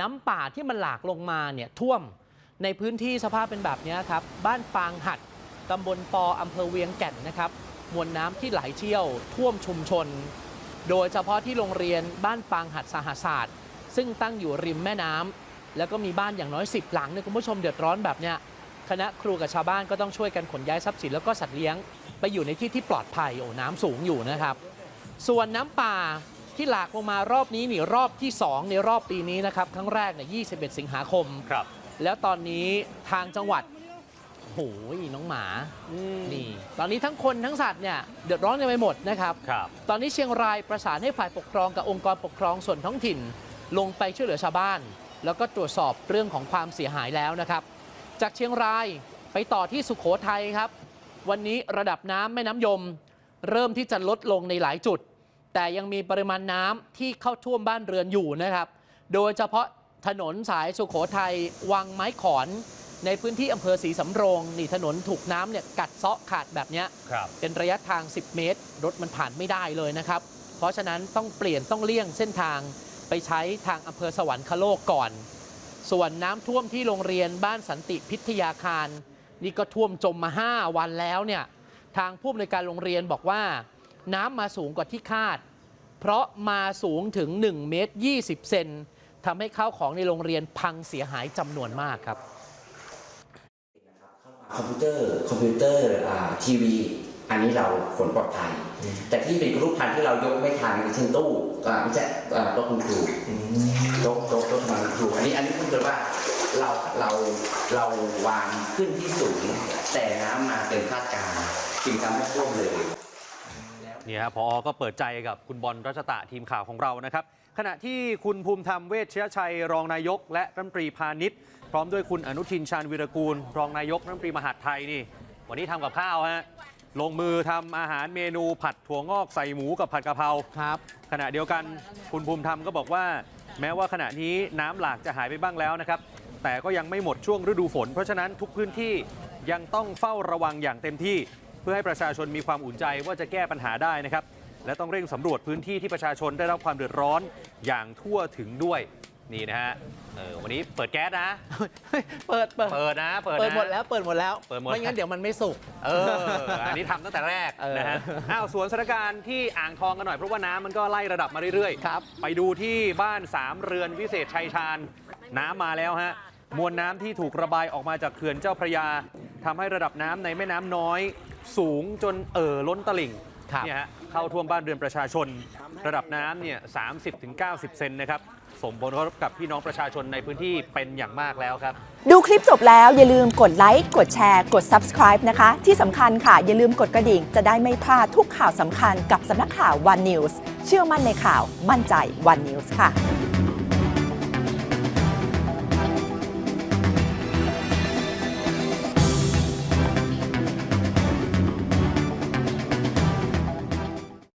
น้ำป่าที่มันหลากลงมาเนี่ยท่วมในพื้นที่สภาพเป็นแบบนี้ครับ บ้านปางหัดตำบลปออำเภอเวียงแก่นนะครับ มวลน้ำที่ไหลเชี่ยว ท่วมชุมชน โดยเฉพาะที่โรงเรียนบ้านปางหัดสหศาสตร์ ซึ่งตั้งอยู่ริมแม่น้ำแล้วก็มีบ้านอย่างน้อย 10 หลังเนี่ยคุณผู้ชมเดือดร้อนแบบเนี้ยคณะครูกับชาวบ้านก็ต้องช่วยกันขนย้ายทรัพย์สินแล้วก็สัตว์เลี้ยง ไปอยู่ในที่ที่ปลอดภัยโอ้น้ำสูงอยู่นะครับ ส่วนน้ำป่า ที่หลากลงมารอบนี้นี่รอบที่ 2 ในรอบปีนี้นะครับครั้งแรกเนี่ย21 สิงหาคมครับ แล้วตอนนี้ทางจังหวัดโอ้ยน้องหมานี่ตอนนี้ทั้งคนทั้งสัตว์เนี่ยเดือดร้อนกันไปหมดนะครับครับ ตอนนี้เชียงรายประสานให้ฝ่ายปกครองกับองค์กรปกครองส่วนท้องถิ่น ลงไปช่วยเหลือชาวบ้าน แล้วก็ตรวจสอบเรื่องของความเสียหายแล้วนะครับ จากเชียงรายไปต่อที่สุขโขทัยครับ วันนี้ระดับน้ำแม่น้ำยม เริ่มที่จะลดลงในหลายจุด แต่ยังมีปริมาณน้ำที่เข้าท่วมบ้านเรือนอยู่นะครับ โดยเฉพาะถนนสายสุขโขทัยวังไม้ขอน ในพื้นที่อำเภอศรีสำโรงนี่ถนนถูกน้ำเนี่ยกัดเซาะขาดแบบเนี้ยครับเป็นระยะทาง 10 เมตร รถมันผ่านไม่ได้เลยนะครับ เพราะฉะนั้นต้องเปลี่ยนต้องเลี่ยงเส้นทางไปใช้ทางอำเภอสวรรคโลกก่อน ส่วนน้ำท่วมที่โรงเรียนบ้านสันติพิทยาคาร นี่ก็ท่วมจมมา 5 วันแล้วเนี่ยทางผู้อำนวยการโรงเรียนบอกว่า น้ำมาสูงกว่าที่คาด เพราะมาสูงถึง1เมตร20 เซนทำให้ข้าวของในโรงเรียนพังเสียหายจำนวนมากครับ คอมพิวเตอร์คอมพิวเตอร์ทีวี อันนี้เราขนปลอดภัย แต่ที่เป็นรูปพันที่เรายกไม่ทันเช่นตู้อ่าไม่ใช่อ่าโต๊ะคุณครูโต๊ะโต๊ะโต๊ะทำงานคุณครูอันนี้อันนี้พูดเลยว่าเราเราเราวางขึ้นที่สูง แต่น้ำมาเกินคาดการณ์จึงทำให้ท่วมเลย เนี่ยฮะพอก็เปิดใจกับคุณบอลรัชตะทีมข่าวของเรานะครับ ขณะที่คุณภูมิธรรมเวชยชัย รองนายก และรัฐมนตรีพาณิชย์ พร้อมด้วยคุณอนุทินชาญวีรกูล รองนายกรัฐมนตรีมหาดไทยนี่ วันนี้ทำกับข้าวฮะลงมือทำอาหารเมนูผัดถั่วงอกใส่หมูกับผัดกะเพราครับ ขณะเดียวกันคุณภูมิธรรมก็บอกว่า แม้ว่าขณะนี้น้ำหลากจะหายไปบ้างแล้วนะครับ แต่ก็ยังไม่หมดช่วงฤดูฝน เพราะฉะนั้นทุกพื้นที่ยังต้องเฝ้าระวังอย่างเต็มที่ เพื่อให้ประชาชนมีความอุ่นใจว่าจะแก้ปัญหาได้นะครับ และต้องเร่งสำรวจพื้นที่ที่ประชาชนได้รับความเดือดร้อนอย่างทั่วถึงด้วยนี่นะฮะเออวันนี้เปิดแก๊สนะเปิดเปิดเปิดนะเปิดนะเปิดหมดแล้วเปิดหมดแล้วเปิดหมดไม่งั้นเดี๋ยวมันไม่สุกเอออันนี้ทำตั้งแต่แรกเออนะฮะอ้าวสวนสถานการณ์ที่อ่างทองกันหน่อยเพราะว่าน้ำมันก็ไล่ระดับมาเรื่อยๆครับไปดูที่บ้านสามเรือนวิเศษชัยชาญน้ำมาแล้วฮะมวลน้ำที่ถูกระบายออกมาจากเขื่อนเจ้าพระยาทำให้ระดับน้ำในแม่น้ำน้อย สูงจนเอ่อล้นตลิ่งครับเนี่ยฮะเข้าท่วมบ้านเรือนประชาชน ระดับน้ำเนี่ย30-90เซนนะครับส่งผลกระทบกับพี่น้องประชาชนในพื้นที่เป็นอย่างมากแล้วครับ ดูคลิปจบแล้วอย่าลืมกดไลค์กดแชร์ กด Subscribe นะคะ ที่สำคัญค่ะ อย่าลืมกดกระดิ่ง จะได้ไม่พลาดทุกข่าวสำคัญกับสำนักข่าว One News เชื่อมั่นในข่าวมั่นใจ One News ค่ะ